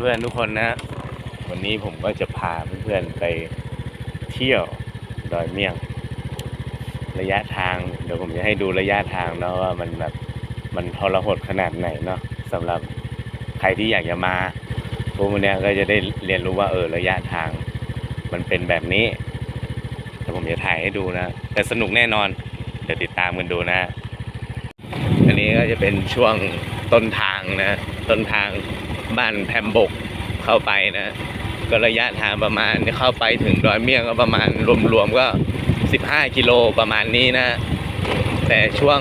เพื่อนๆทุกคนนะ วันนี้ผมก็จะพาเพื่อนๆไปเที่ยวดอยเมี่ยง ระยะทางเดี๋ยวผมจะให้ดูระยะทางเนาะว่ามันแบบมันทรหดขนาดไหนเนาะสำหรับใครที่อยากจะมาพวกมันเนี้ยก็จะได้เรียนรู้ว่าเออระยะทาง มันเป็นแบบนี้แต่ผมจะถ่ายให้ดูนะ แต่สนุกแน่นอนเดี๋ยวติดตามกันดูนะ อันนี้ก็จะเป็นช่วงต้นทางนะ ต้นทาง บ้านแพมบกเข้าไปนะก็ระยะทางประมาณเข้าไปถึงดอยเมี่ยงก็ประมาณรวมๆก็ 15 กิโลประมาณนี้นะ แต่ช่วง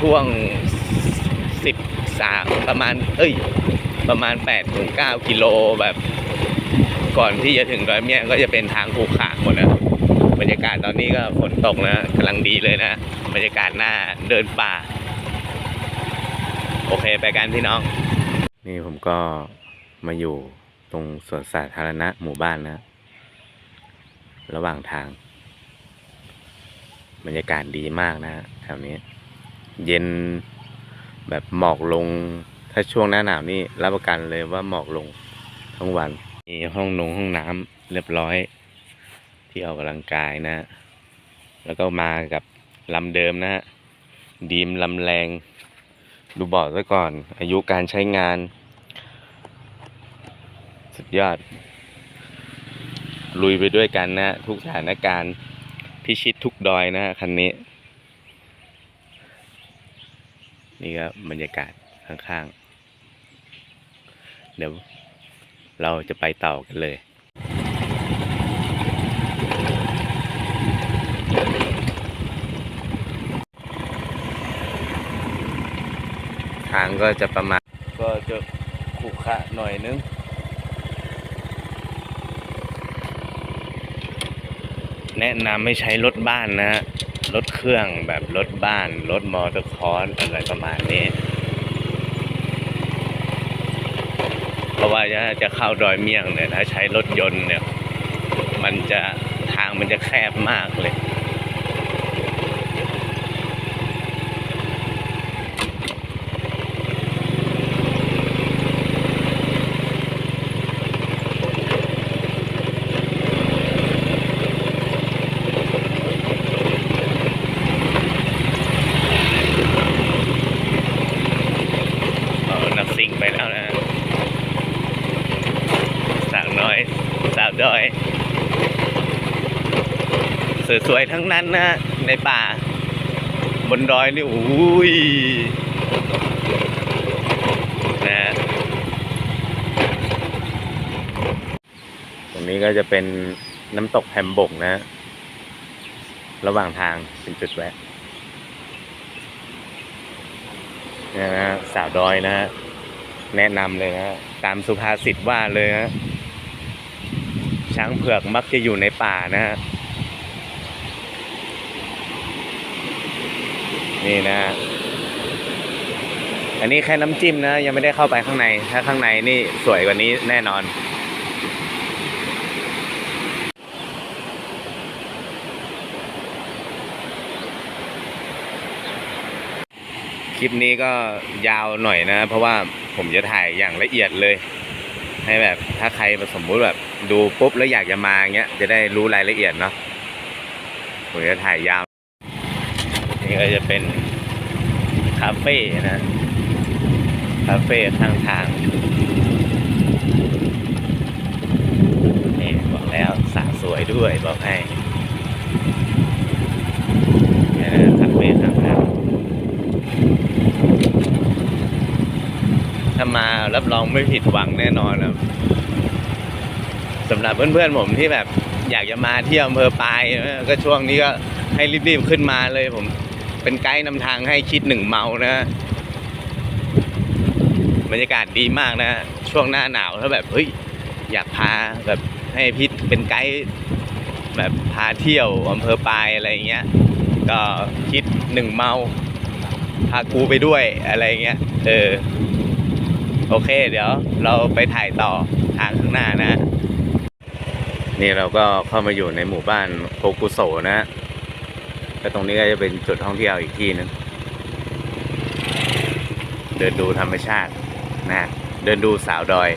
ช่วง 13 ประมาณ เอ้ย ประมาณ8ถึง9กิโลแบบ ก่อนที่จะถึงดอยเมี่ยงก็จะเป็นทางภูขาหมดนะบรรยากาศตอนนี้ก็ฝนตกนะกำลังดีเลยนะบรรยากาศหน้าเดินป่า โอเคไปกันพี่น้อง นี่ผมก็มาอยู่ตรงสวนสาธารณะหมู่บ้านนะ ระหว่างทาง บรรยากาศดีมากนะแถวนี้ เย็นแบบหมอกลง ถ้าช่วงหน้าหนาวนี่รับประกันเลยว่าหมอกลงทั้งวัน มีห้องนงห้องน้ำเรียบร้อย ที่ออกกำลังกายนะ แล้วก็มากับลำเดิมนะฮะดีมลำแรง ดูบอร์ดซะก่อน อายุการใช้งาน สุดยอด ลุยไปด้วยกันนะ ทุกสถานการณ์พิชิตทุกดอยนะคันนี้ นี่ก็บรรยากาศข้างๆ เดี๋ยวเราจะไปต่อกันเลยทางก็จะประมาณก็จะขรุขระหน่อยนึง แนะนำให้ใช้รถบ้านนะฮะรถเครื่องแบบรถบ้าน รถมอเตอร์คอร์สอะไรประมาณนี้ เพราะว่าถ้าจะเข้าดอยเมี่ยงเนี่ยถ้าใช้รถยนต์เนี่ย มันจะทางมันจะแคบมากเลย เออนักซิ่งไปแล้วนะสาวน้อย สาวดอย ส วยทั้งนั้นนะ ในป่า บนดอยนี่โอ้ยนะตรงนี้ก็จะเป็นน้ำตกแพมบกนะ ระหว่างทางเป็นจุดแวะนะฮะสาวดอยนะฮะแนะนำเลยนะฮะตามสุภาษิตว่าเลยนะช้างเผือกมักจะอยู่ในป่านะฮะ นี่นะ อันนี้แค่น้ำจิ้มนะ ยังไม่ได้เข้าไปข้างใน ถ้าข้างในนี่สวยกว่านี้แน่นอน คลิปนี้ก็ยาวหน่อยนะ เพราะว่าผมจะถ่ายอย่างละเอียดเลย ให้แบบถ้าใครสมมุติแบบดูปุ๊บแล้วอยากจะมาเงี้ยจะได้รู้รายละเอียดเนาะผมจะถ่ายยาว นี่ก็จะเป็นคาเฟ่นะคาเฟ่ข้างทางนี่บอกแล้วสระสวยด้วยบอกให้นี่นะคาเฟ่ข้างทางถ้ามารับรองไม่ผิดหวังแน่นอนครับสำหรับเพื่อนๆผมที่แบบอยากจะมาเที่ยวอำเภอปายก็ช่วงนี้ก็ให้รีบๆขึ้นมาเลยผม เป็นไกด์นำทางให้คิดหนึ่งเมานะบรรยากาศดีมากนะ ช่วงหน้าหนาวถ้าแบบเฮ้ยอยากพาแบบให้พิษเป็นไกด์แบบพาเที่ยวอำเภอปายอะไรเงี้ย ก็คิดหนึ่งเมาพากูไปด้วยอะไรเงี้ยเออโอเค เดี๋ยวเราไปถ่ายต่อทางข้างหน้านะ นี่เราก็เข้ามาอยู่ในหมู่บ้านโคกุโสนะ แล้วตรงนี้ก็จะเป็นจุดท่องเที่ยวอีกที่หนึงเดินดูธรรมชาตินะเดินดูสาวดอย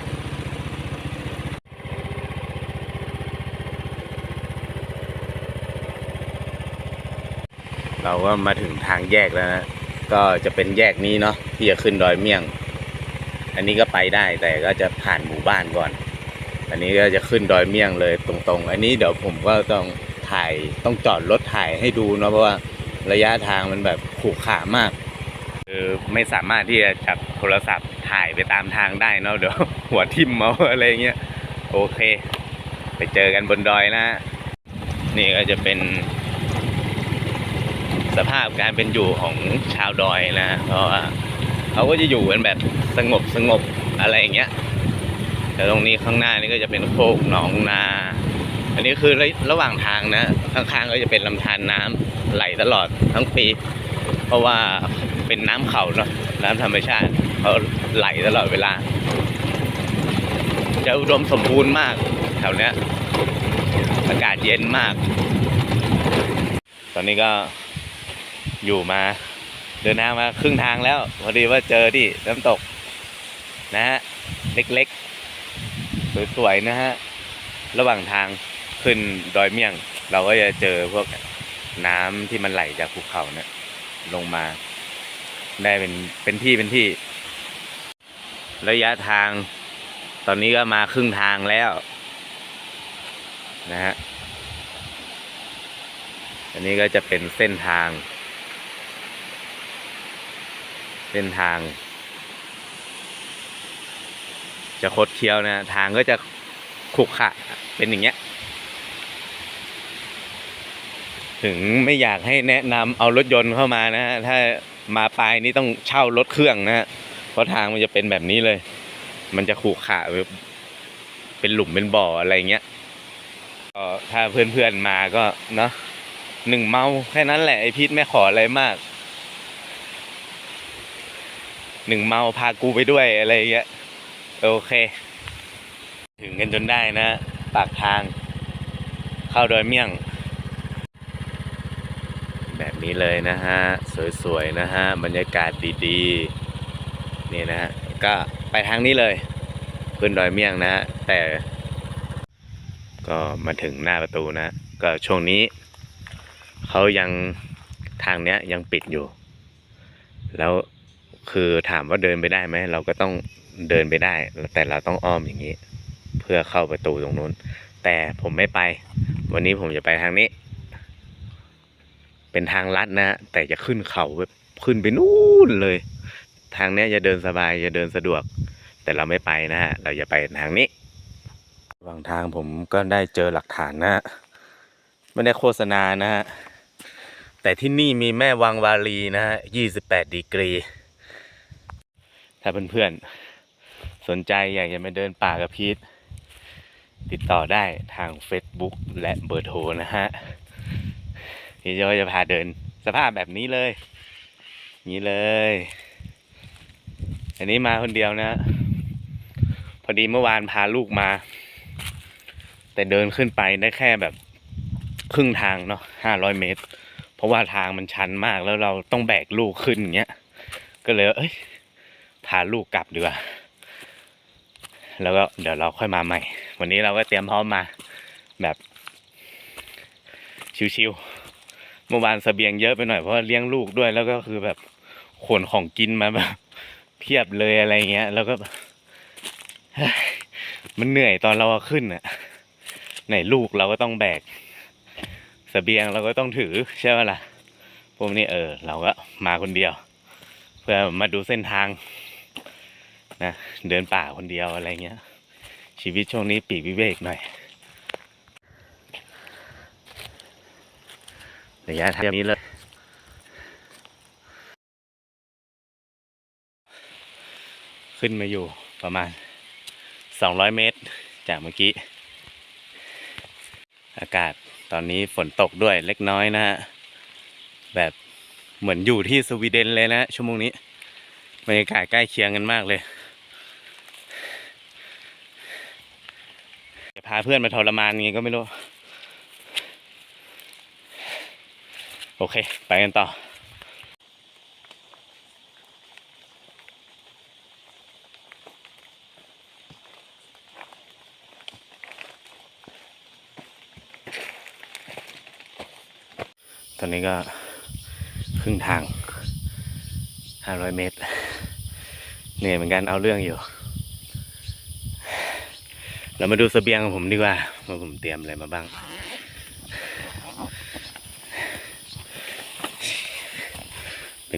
เราก็มาถึงทางแยกแล้วนะ ก็จะเป็นแยกนี้เนาะที่จะขึ้นดอยเมี่ยง อันนี้ก็ไปได้แต่ก็จะผ่านหมู่บ้านก่อน อันนี้ก็จะขึ้นดอยเมี่ยงเลยตรงๆ อันนี้เดี๋ยวผมก็ต้องถ่ายต้องจอดรถ ถ่ายให้ดูเนาะเพราะว่าระยะทางมันแบบขรุขระมากคือไม่สามารถที่จะจับโทรศัพท์ถ่ายไปตามทางได้เนาะเดี๋ยวหัวทิ่มเมาอะไรเงี้ยโอเค ไปเจอกันบนดอยนะ นี่ก็จะเป็น สภาพการเป็นอยู่ของชาวดอยนะ เพราะว่าเขาก็จะอยู่กันแบบสงบสงบอะไรอย่างเงี้ยแต่ตรงนี้ข้างหน้านี่ก็จะเป็นโคกหนองนา อันนี้คือระหว่างทางนะข้างๆก็จะเป็นลำธารน้ำไหลตลอดทั้งปี เพราะว่าเป็นน้ำเขาเนาะน้ำธรรมชาติเขาไหลตลอดเวลา จะอุดมสมบูรณ์มากแถวเนี้ยอากาศเย็นมาก ตอนนี้ก็อยู่มาเดินทางมาครึ่งทางแล้ว พอดีว่าเจอที่น้ำตก นะฮะ เล็กๆ สวยๆ นะฮะ ระหว่างทาง ขึ้นดอยเมี่ยง เราก็จะเจอพวกน้ำที่มันไหลจากภูเขาเนี่ยลงมา ได้เป็นเป็นที่เป็นที่ ระยะทาง ตอนนี้ก็มาครึ่งทางแล้ว นะฮะอันนี้ก็จะเป็นเส้นทาง เส้นทาง จะคดเคี้ยวนะ ทางก็จะขรุขะเป็นอย่างเงี้ย ถึงไม่อยากให้แนะนำเอารถยนต์เข้ามานะฮะถ้ามาปลายนี่ต้องเช่ารถเครื่องนะฮะเพราะทางมันจะเป็นแบบนี้เลย มันจะขรุขระเป็นหลุมเป็นบ่ออะไรเงี้ยก็ถ้าเพื่อนๆมาก็เนาะหนึ่งเมาแค่นั้นแหละไอพีทไม่ขออะไรมาก หนึ่งเมาพากูไปด้วยอะไรเงี้ยโอเค ถึงกันจนได้นะ ปากทาง เข้าดอยเมี่ยง นี้เลยนะฮะ สวยๆนะฮะ บรรยากาศดีๆ นี่นะฮะ ก็ไปทางนี้เลย ขึ้นดอยเมี่ยงนะฮะ แต่ ก็มาถึงหน้าประตูนะ ก็ช่วงนี้เขายังทางเนี้ยยังปิดอยู่ แล้วคือถามว่าเดินไปได้ไหม เราก็ต้องเดินไปได้ แต่เราต้องอ้อมอย่างนี้ เพื่อเข้าประตูตรงนู้น แต่ผมไม่ไป วันนี้ผมจะไปทางนี้ เป็นทางลัดนะ แต่จะขึ้นเขาแบบขึ้นไปนู่นเลย ทางเนี้ยจะเดินสบายจะเดินสะดวก แต่เราไม่ไปนะฮะเราจะไปทางนี้ระหว่างทางผมก็ได้เจอหลักฐานนะฮะไม่ได้โฆษณานะฮะแต่ที่นี่มีแม่วังวาลีนะฮะ28ดีกรี ถ้าเพื่อนๆ สนใจอยากจะมาเดินป่ากับพีทติดต่อได้ทาง Facebook และเบอร์โทรนะฮะ พี่จะจะพาเดิน สภาพแบบนี้เลย นี้เลย อันนี้มาคนเดียวนะ พอดีเมื่อวานพาลูกมา แต่เดินขึ้นไปได้แค่แบบครึ่งทางเนาะห้าร้อยเมตร เพราะว่าทางมันชันมากแล้วเราต้องแบกลูกขึ้นอย่างเงี้ย ก็เลย เอ้ย พาลูกกลับดีกว่า แล้วก็เดี๋ยวเราค่อยมาใหม่ วันนี้เราก็เตรียมพร้อมมาแบบชิวๆ เมื่อวานเสบียงเยอะไปหน่อยเพราะเลี้ยงลูกด้วยแล้วก็คือแบบขนของกินมาแบบเพียบเลยอะไรเงี้ย แล้วก็ มันเหนื่อยตอนเราขึ้นอะไหนลูกเราก็ต้องแบกเสบียงเราก็ต้องถือใช่ไหมล่ะพวกนี้เออ เราก็มาคนเดียว เพื่อมาดูเส้นทางนะเดินป่าคนเดียวอะไรเงี้ย ชีวิตช่วงนี้ปีกวิเวกหน่อย ระยะทางนี้เลยขึ้นมาอยู่ประมาณ 200 เมตร จากเมื่อกี้ อากาศตอนนี้ฝนตกด้วยเล็กน้อยนะฮะ แบบเหมือนอยู่ที่สวีเดนเลยนะ ชั่วโมงนี้บรรยากาศใกล้เคียงกันมากเลยจะพาเพื่อนมาทรมานยังไงก็ไม่รู้ โอเค ไปกันต่อตอนนี้ก็ครึ่งทาง 500 เมตร เหนื่อยเหมือนกันเอาเรื่องอยู่ เรามาดูสเสบียงของผมดีกว่าว่าผมเตรียมอะไรมาบ้าง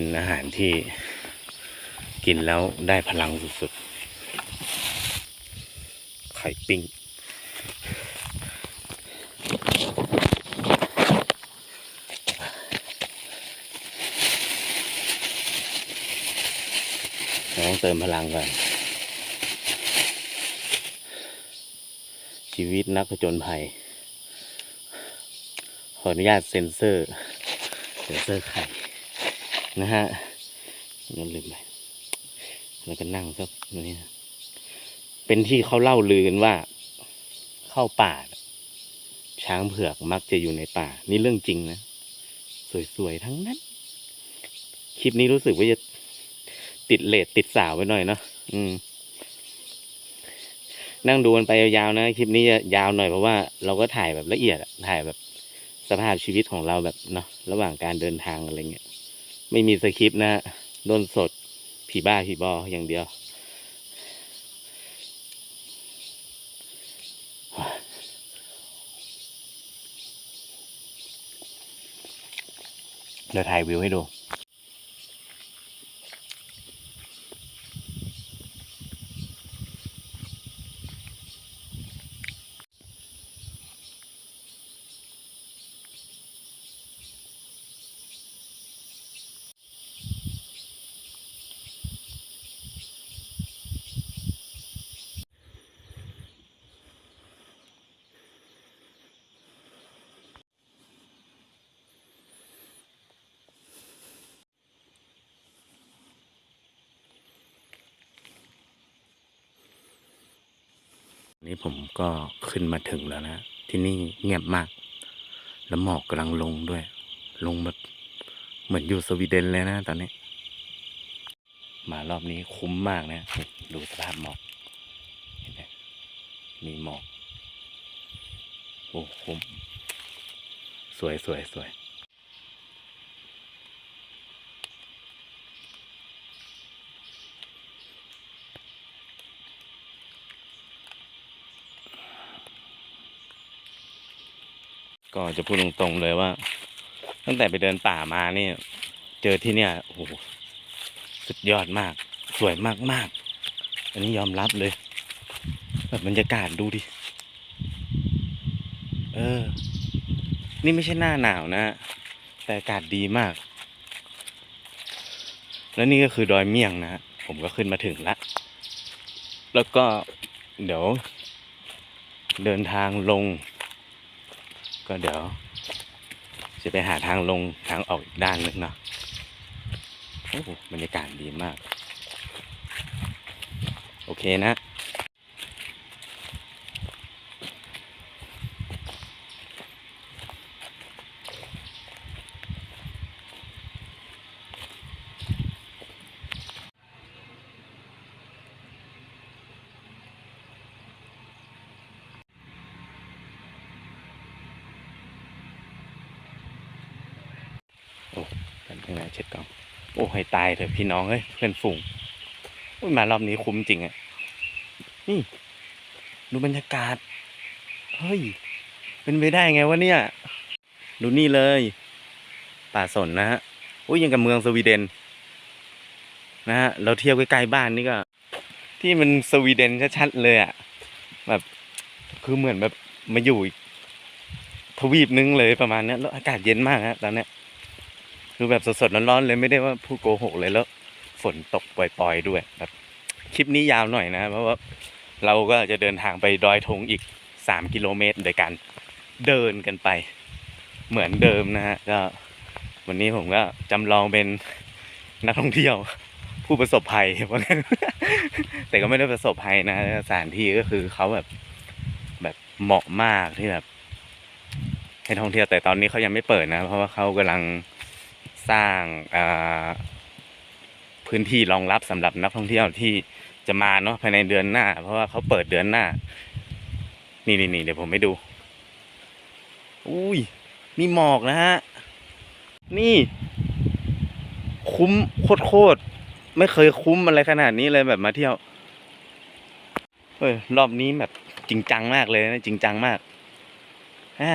เป็นอาหารที่กินแล้วได้พลังสุดๆ ไข่ปิ้ง ต้องเติมพลังก่อน ชีวิตนักผจญภัย ขออนุญาตเซ็นเซอร์ เซ็นเซอร์ไข่ นะฮะนั่นลืมไปแล้วก็นั่งสักนี่เป็นที่เขาเล่าลือกันว่า เข้าป่า ช้างเผือกมักจะอยู่ในป่า นี่เรื่องจริงนะ สวยๆทั้งนั้น คลิปนี้รู้สึกว่าจะติดเลทติดสาวไปหน่อยเนาะอืม นั่งดูกันไปยาวๆนะคลิปนี้จะยาวหน่อยเพราะว่าเราก็ถ่ายแบบละเอียดถ่ายแบบสภาพชีวิตของเราแบบเนาะระหว่างการเดินทางอะไรเงี้ย ไม่มีสคริปต์นะโดนสด ผีบ้าผีบออย่างเดียว เดี๋ยวถ่ายวิวให้ดู นี่ผมก็ขึ้นมาถึงแล้วนะ ที่นี่เงียบมาก แล้วหมอกกำลังลงด้วย ลงแบบเหมือนอยู่สวีเดนเลยนะตอนนี้ มารอบนี้คุ้มมากนะ ดูสภาพหมอกเห็นไหมมีหมอก โอ้คุ้ม สวยสวยสวย จะพูดตรงๆเลยว่า ตั้งแต่ไปเดินป่ามาเนี่ย เจอที่เนี่ยโอ้โหสุดยอดมาก สวยมากๆ อันนี้ยอมรับเลย แบบบรรยากาศดูดิ เออ นี่ไม่ใช่หน้าหนาวนะ แต่อากาศดีมาก แล้วนี่ก็คือดอยเมี่ยงนะ ผมก็ขึ้นมาถึงละ แล้วก็เดี๋ยว เดินทางลง ก็เดี๋ยว จะไปหาทางลงทางออกอีกด้านนึงเนาะโอ้โหบรรยากาศดีมาก โอเคนะ โอ้กัน ข้างในเช็ดกล้อง โอ้ให้ตายเถอะพี่น้องเอ้ยเพื่อนฝูงอุ้ยมารอบนี้คุ้มจริงอะ่ะนี่ ดูบรรยากาศ เฮ้ย เป็นไปได้ไงวะเนี่ย ดูนี่เลย ป่าสนนะฮะอุ้ยยังกับเมืองสวีเดน นะฮะเราเที่ยวใกล้ๆบ้านนี่ก็ ที่มันสวีเดนชัดๆเลยอะ่ะแบบคือเหมือนแบบมาอยู่อีกทวีปนึงเลยประมาณเนี้ยแล้วอากาศเย็นมากฮะตอนเนี้ย คือแบบสดๆร้อนๆเลยไม่ได้ว่าผู้โกหกเลยแล้ว ฝนตกปล่อยๆด้วยแบบคลิปนี้ยาวหน่อยนะ เพราะว่าเราก็จะเดินทางไปดอยธงอีกสามกิโลเมตรโดยการเดินกันไป เหมือนเดิมนะฮะก็วันนี้ผมก็จำลองเป็นนักท่องเที่ยวผู้ประสบภัยว่างั้นแต่ก็ไม่ได้ประสบภัยนะสถานที่ก็คือเขาแบบแบบเหมาะมากที่แบบให้ท่องเที่ยวแต่ตอนนี้เขายังไม่เปิดนะ เพราะว่าเขากำลัง สร้างพื้นที่รองรับสำหรับนักท่องเที่ยวที่จะมาเนาะภายในเดือนหน้า เพราะว่าเขาเปิดเดือนหน้า นี่นี่นี่เดี๋ยวผมให้ดู อุ้ยมีหมอกนะฮะ นี่ คุ้มโคตรโคตรๆไม่เคยคุ้มอะไรขนาดนี้เลยแบบมาเที่ยวเฮ้ยรอบนี้แบบจริงจังมากเลยนะจริงจังมากอ่า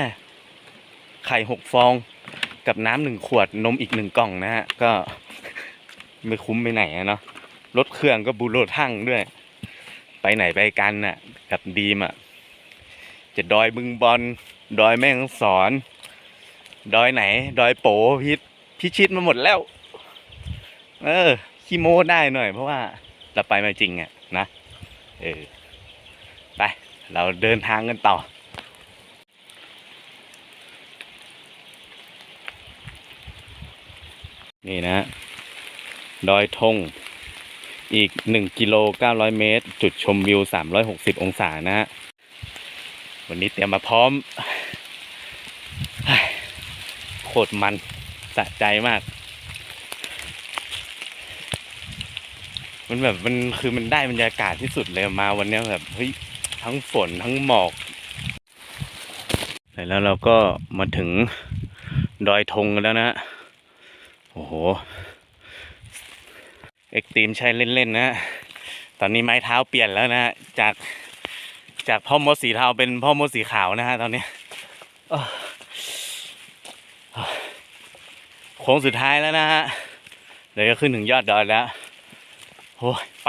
ไข่หกฟอง กับน้ำหนึ่งขวดนมอีกหนึ่งกล่องนะฮะก็ไม่คุ้มไปไหนอะเนาะรถเครื่องก็บูโรทั่งด้วย ไปไหนไปกันน่ะ กับดีมอะจะดอยบึงบอลดอยแม่งสอน ดอยไหน ดอยโปพิษพิชิตมาหมดแล้ว เออขี้โม้ได้หน่อย เพราะว่าเราไปมาจริงอะนะเออไปเราเดินทางกันต่อ นี่นะ ดอยธงอีก1กิโล900 เมตร จุดชมวิว 360 องศานะฮะ วันนี้เตรียมมาพร้อม โคตรมันสะใจมาก มันแบบมันคือมันได้บรรยากาศที่สุดเลยมาวันนี้แบบเฮ้ยทั้งฝนทั้งหมอกเสร็จแล้วเราก็มาถึงดอยธงกันแล้วนะ อ้โห เอ็กตีมใช้เล่น ๆ นะ ตอนนี้ไม้เท้าเปลี่ยนแล้วนะ จากจากพ่อมดสีเทาเป็นพ่อมดสีขาวนะฮะตอนนี้โค้งสุดท้ายแล้วนะฮะ เดี๋ยวจะขึ้นถึงยอดดอยแล้วโอ้ยไป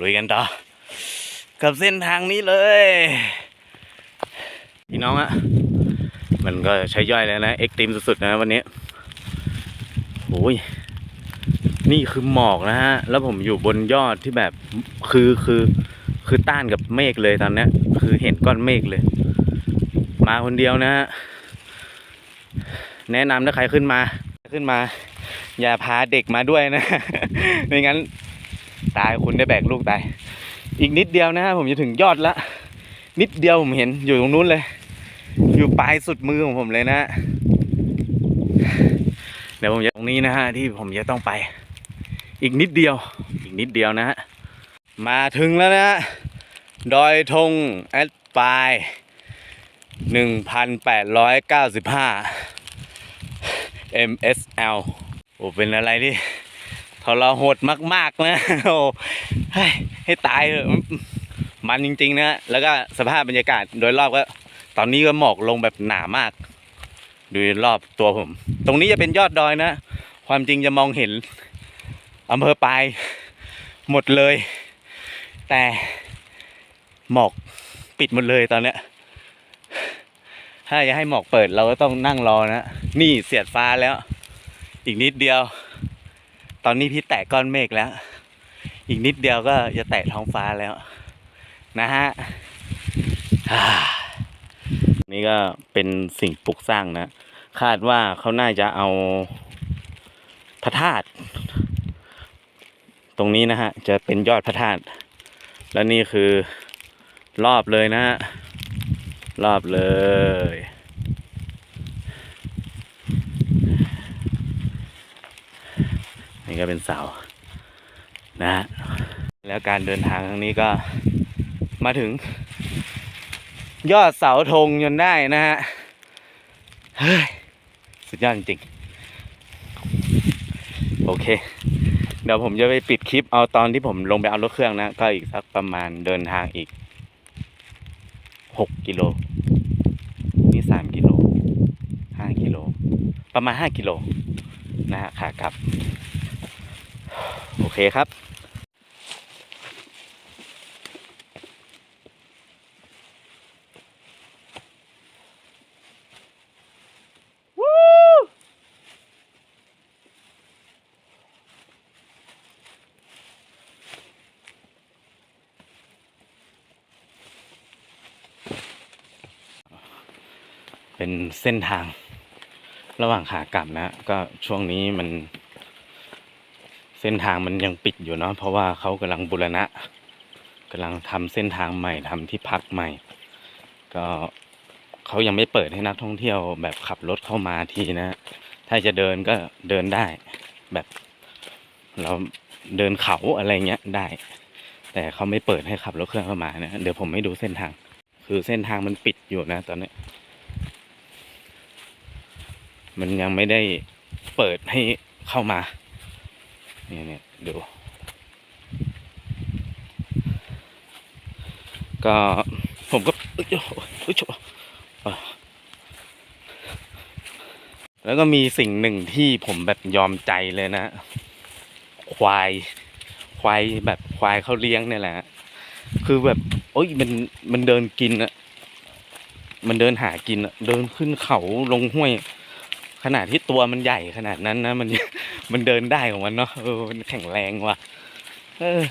ลุยกันต่อ กับเส้นทางนี้เลย พี่น้องอะมันก็ใช้ย่อยแล้วนะ เอ็กตรีมสุดๆนะวันนี้ โอ้ยนี่คือหมอกนะฮะ แล้วผมอยู่บนยอดที่แบบคือคือคือต้านกับเมฆเลยตอนนี้คือเห็นก้อนเมฆเลย มาคนเดียวนะฮะ แนะนำถ้าใครขึ้นมาขึ้นมา อย่าพาเด็กมาด้วยนะไม่งั้น ตายคุณได้แบกลูกตาย อีกนิดเดียวนะฮะผมจะถึงยอดละ นิดเดียวผมเห็นอยู่ตรงนู้นเลย อยู่ปลายสุดมือของผมเลยนะฮะ ดี๋ยวผมจะตรงนี้นะฮะที่ผมจะต้องไป อีกนิดเดียว อีกนิดเดียวนะฮะมาถึงแล้วนะฮะดอยธงแอดปายหนึ่งพันแปดร้อยเก้าสิบห้า MSL โอ้เป็นอะไรที่ทรหดมาก ๆ นะโอ้ให้ตายเถอะมันจริง ๆ นะ แล้วก็สภาพบรรยากาศโดยรอบก็ ตอนนี้ก็หมอกลงแบบหนามาก ดูรอบตัวผม ตรงนี้จะเป็นยอดดอยนะ ความจริงจะมองเห็นอำเภอปลายหมดเลย แต่หมอกปิดหมดเลยตอนเนี้ย ถ้าจะให้หมอกเปิดเราก็ต้องนั่งรอนะ นี่เสียดฟ้าแล้ว อีกนิดเดียว ตอนนี้พี่แตะก้อนเมฆแล้ว อีกนิดเดียวก็จะแตะท้องฟ้าแล้ว นะฮะอ่า นี่ก็เป็นสิ่งปลูกสร้างนะ คาดว่าเขาน่าจะเอาพระธาตุตรงนี้นะฮะ จะเป็นยอดพระธาตุและนี่คือรอบเลยนะฮะ รอบเลย นี่ก็เป็นเสานะฮะแล้วการเดินทางครั้งนี้ก็มาถึง ยอดเสาธงจนได้นะฮะเฮ้ยสุดยอดจริงๆ โอเค เดี๋ยวผมจะไปปิดคลิปเอาตอนที่ผมลงไปเอารถเครื่องนะ ก็อีกสักประมาณเดินทางอีกหกกิโล นี่สามกิโลห้ากิโล ประมาณห้ากิโล นะฮะขากลับ โอเคครับ เป็นเส้นทางระหว่างขากลับนะ ก็ช่วงนี้มัน เส้นทางมันยังปิดอยู่เนาะเพราะว่าเขากำลังบูรณะกำลังทำเส้นทางใหม่ทำที่พักใหม่ ก็เขายังไม่เปิดให้นักท่องเที่ยว แบบขับรถเข้ามาทีนะ ถ้าจะเดินก็เดินได้ แบบเราเดินเขาอะไรเงี้ยได้ แต่เขาไม่เปิดให้ขับรถเครื่องเข้ามานะเดี๋ยวผมให้ดูเส้นทาง คือเส้นทางมันปิดอยู่นะ ตอนนี้ มันยังไม่ได้เปิดให้เข้ามา เนี่ยเนี่ยดู ก็ผมก็เอ้ยเอ้ยแล้วก็มีสิ่งหนึ่งที่ผมแบบยอมใจเลยนะ ควาย ควายแบบควายเขาเลี้ยงเนี่ยแหละ คือแบบ โอ้ยมันมันเดินกินอะมันเดินหากินอะเดินขึ้นเขาลงห้วย ขนาดที่ตัวมันใหญ่ขนาดนั้นนะ มันมันเดินได้ของมันเนาะเออมันแข็งแรงว่ะเออ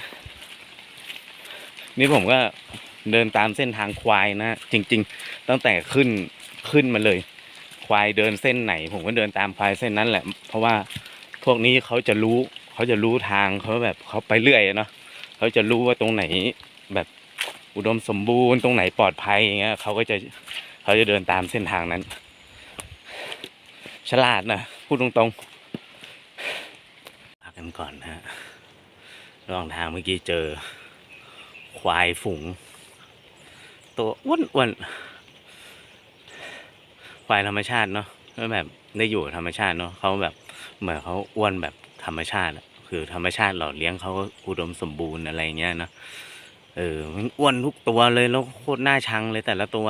นี่ผมก็เดินตามเส้นทางควายนะจริง ๆ ตั้งแต่ขึ้นขึ้นมาเลย ควายเดินเส้นไหน ผมก็เดินตามควายเส้นนั้นแหละ เพราะว่าพวกนี้เขาจะรู้เขาจะรู้ทางเขาแบบเขาไปเรื่อยเนาะเขาจะรู้ว่าตรงไหนแบบอุดมสมบูรณ์ตรงไหนปลอดภัยอย่างเงี้ยเขาก็จะเขาจะเดินตามเส้นทางนั้น ฉลาดนะพูดตรงๆพักกันก่อนนะฮะระหว่างทางเมื่อกี้เจอ ควายฝูง ตัวอ้วนวนๆควายธรรมชาติเนาะก็แบบได้อยู่ธรรมชาติเนาะเขาแบบเหมือนเขาอ้วนแบบธรรมชาติคือธรรมชาติหล่อเลี้ยงเขาก็อุดมสมบูรณ์อะไรเงี้ยเนาะเออมันอ้วนทุกตัวเลยแล้วโคตรน่าชังเลยแต่ละตัว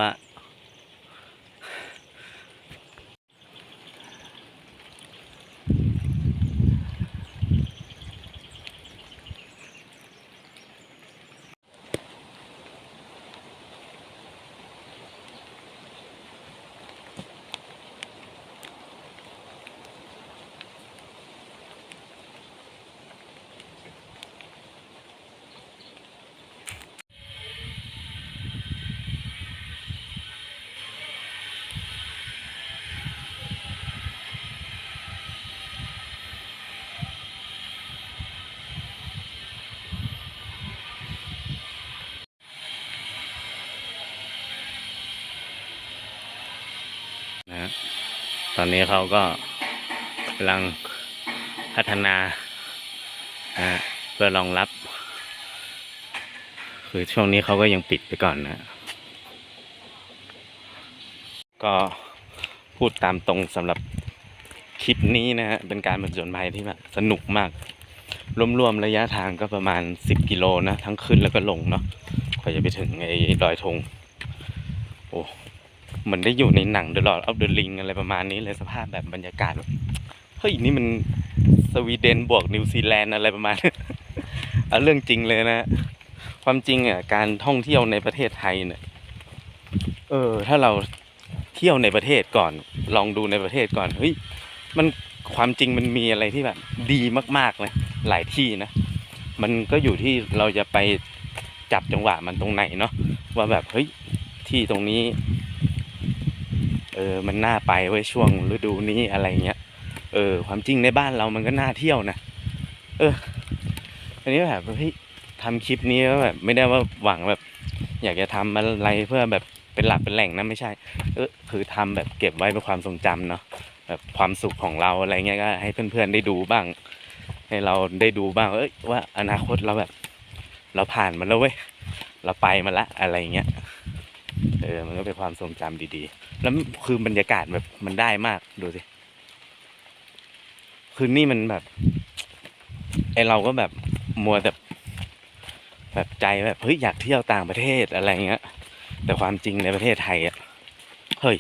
นะฮะ ตอนนี้เขาก็กำลังพัฒนาเพื่อรองรับ คือช่วงนี้เขาก็ยังปิดไปก่อนนะ ก็พูดตามตรงสำหรับคลิปนี้นะฮะเป็นการผจญภัยที่แบบสนุกมาก รวมๆระยะทางก็ประมาณ 10 กิโลนะ ทั้งขึ้นแล้วก็ลงเนาะกว่าจะไปถึงไอ้ดอยธงโอ้ เหมือนได้อยู่ในหนัง The Lord of the Ring อะไรประมาณนี้เลยสภาพแบบบรรยากาศเฮ้ยนี่มันสวีเดนบวกนิวซีแลนด์อะไรประมาณเอาเรื่องจริงเลยนะ ความจริงอะการท่องเที่ยวในประเทศไทยเนี่ยเออ ถ้าเราเที่ยวในประเทศก่อน ลองดูในประเทศก่อนเฮ้ยมันความจริงมันมีอะไรที่แบบ ดีมากๆเลยหลายที่นะ มันก็อยู่ที่เราจะไปจับจังหวะมันตรงไหนเนาะว่าแบบเฮ้ยที่ตรงนี้ เออมันน่าไปไว้ช่วงฤดูนี้อะไรเงี้ยเออ ความจริงในบ้านเรามันก็น่าเที่ยวนะเอออันนี้แบบเฮ้ยทำคลิปนี้ก็แบบไม่ได้ว่าหวังแบบ อยากจะทำอะไรเพื่อแบบเป็นหลักเป็นแหล่งนะไม่ใช่ เออคือทำแบบเก็บไว้เป็นความทรงจำเนาะแบบความสุขของเราอะไรเงี้ยก็ให้เพื่อนๆได้ดูบ้าง ให้เราได้ดูบ้างเอ้ยว่าอนาคตเราแบบ เราผ่านมันแล้วเว้ยเราไปมาละอะไรเงี้ย เออมันก็เป็นความทรงจำดีๆ แล้วคือบรรยากาศแบบมันได้มากดูสิคืนนี่มันแบบไอเราก็แบบมัวแต่แบบใจแบบเฮ้ยอยากเที่ยวต่างประเทศอะไรเงี้ย แต่ความจริงในประเทศไทยอะเฮ้ย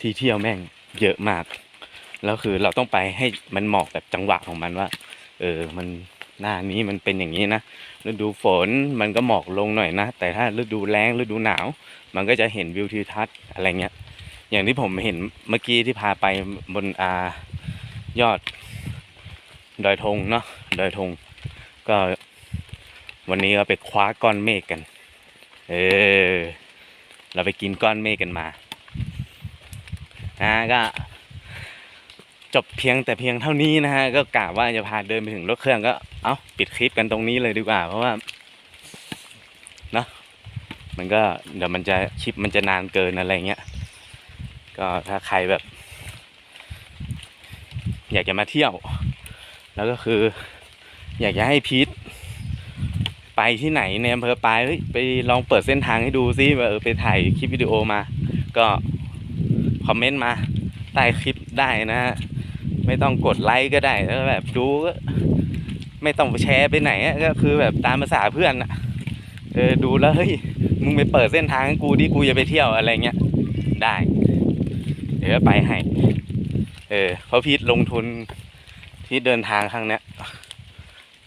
ที่เที่ยวแม่งเยอะมาก แล้วคือเราต้องไปให้มันเหมาะแบบจังหวะของมันว่า เออมันหน้านี้มันเป็นอย่างนี้นะฤดูฝนมันก็หมอกลงหน่อยนะแต่ถ้าฤดูแล้งฤดูหนาว มันก็จะเห็นวิวทิวทัศน์อะไรเงี้ย อย่างที่ผมเห็นเมื่อกี้ที่พาไปบนอายอดดอยธงเนาะดอยธงก็วันนี้ก็ไปคว้าก้อนเมฆกัน เออ เราไปกินก้อนเมฆกันมานะก็จบเพียงแต่เพียงเท่านี้นะฮะ ก็กะว่าจะพาเดินไปถึงรถเครื่องก็ เอ้า ปิดคลิปกันตรงนี้เลยดีกว่า เพราะว่า เนาะ มันก็เดี๋ยวมันจะคลิปมันจะนานเกินอะไรเงี้ย ก็ถ้าใครแบบ อยากจะมาเที่ยว แล้วก็คือ อยากจะให้พีทไปที่ไหนในอำเภอปลายไปลองเปิดเส้นทางให้ดูซิว่าเออไปถ่ายคลิปวิดีโอมา ก็คอมเมนต์มาใต้คลิปได้นะฮะไม่ต้องกดไลค์ก็ได้แล้วแบบดูก็ไม่ต้องแชร์ไปไหนก็คือแบบตามภาษาเพื่อนอะเออดูแล้วเฮ้ย มึงไปเปิดเส้นทางให้กูดิกูจะไปเที่ยวอะไรเงี้ยได้ เดี๋ยวไปให้ เออเพราะพีทลงทุนที่เดินทางครั้งเนี้ย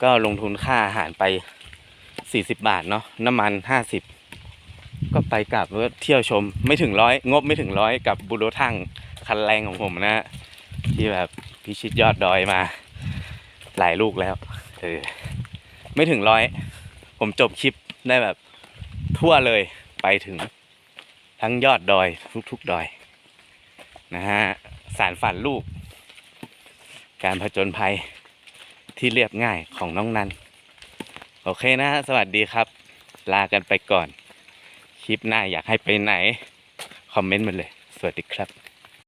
ก็ลงทุนค่าอาหารไปสี่สิบบาทเนาะน้ำมันห้าสิบก็ไปกลับก็เที่ยวชมไม่ถึงร้อยงบไม่ถึงร้อยกับบูโรทั่งคันแรงของผมนะ ที่แบบพิชิตยอดดอยมา หลายลูกแล้วเออไม่ถึงร้อย ผมจบคลิปได้แบบ ทั่วเลยไปถึงทั้งยอดดอยทุกๆดอยนะฮะสารฝันลูก การผจญภัยที่เรียบง่ายของน้องนัน โอเคนะฮะสวัสดีครับ ลากันไปก่อน คลิปหน้าอยากให้ไปไหน คอมเมนต์มาเลย สวัสดีครับ